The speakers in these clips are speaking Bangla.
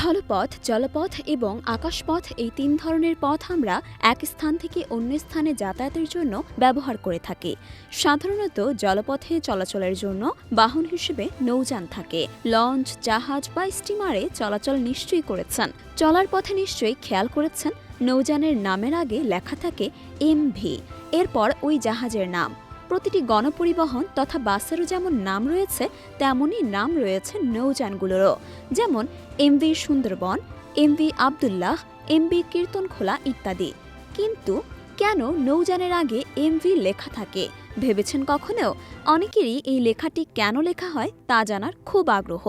স্থলপথ, জলপথ এবং আকাশপথ এই তিন ধরনের পথ আমরা এক স্থান থেকে অন্য স্থানে যাতায়াতের জন্য ব্যবহার করে থাকি। সাধারণত জলপথে চলাচলের জন্য বাহন হিসেবে নৌযান থাকে। লঞ্চ, জাহাজ বা স্টিমারে চলাচল নিশ্চয়ই করেছেন। চলার পথে নিশ্চয়ই খেয়াল করেছেন, নৌযানের নামের আগে লেখা থাকে এমভি। এরপর ওই জাহাজের নাম। প্রতিটি গণপরিবহন তথা বাসেরও যেমন নাম রয়েছে, তেমনই নাম রয়েছে নৌযানগুলোরও। যেমন MV Sundarban MV Abdullah MV Kirtankhola ইত্যাদি। কিন্তু কেন নৌযানের আগে এমভি লেখা থাকে? ভেবেছেন কখনো? অনেকেরই এই লেখাটি কেন লেখা হয় তা জানার খুব আগ্রহ।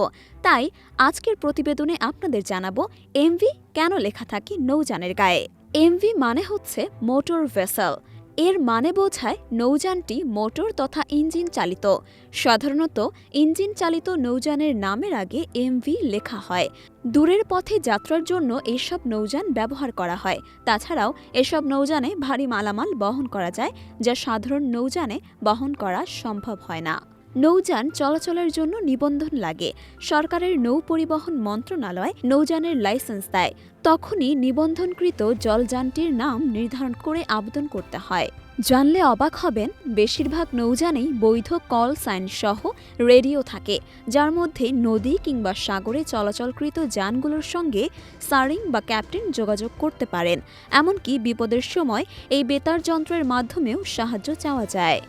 তাই আজকের প্রতিবেদনে আপনাদের জানাব এমভি কেন লেখা থাকে নৌযানের গায়ে। এমভি মানে হচ্ছে মোটর ভেসেল। এর মানে বোঝায় নৌযানটি মোটর তথা ইঞ্জিন চালিত। সাধারণত ইঞ্জিন চালিত নৌযানের নামের আগে এমভি লেখা হয়। দূরের পথে যাত্রার জন্য এসব নৌযান ব্যবহার করা হয়। তাছাড়াও এসব নৌযানে ভারী মালামাল বহন করা যায়, যা সাধারণ নৌযানে বহন করা সম্ভব হয় না। নৌযান চলাচলের জন্য নিবন্ধন লাগে। সরকারের নৌ পরিবহন মন্ত্রণালয় নৌযানের লাইসেন্স দেয়। তখনই নিবন্ধনকৃত জলযানটির নাম নির্ধারণ করে আবেদন করতে হয়। জানলে অবাক হবেন, বেশিরভাগ নৌযানেই বৈধ কল সাইন সহ রেডিও থাকে, যার মধ্যে নদী কিংবা সাগরে চলাচলকৃত যানগুলোর সঙ্গে সারিং বা ক্যাপ্টেন যোগাযোগ করতে পারেন। এমনকি বিপদের সময় এই বেতার যন্ত্রের মাধ্যমেও সাহায্য চাওয়া যায়।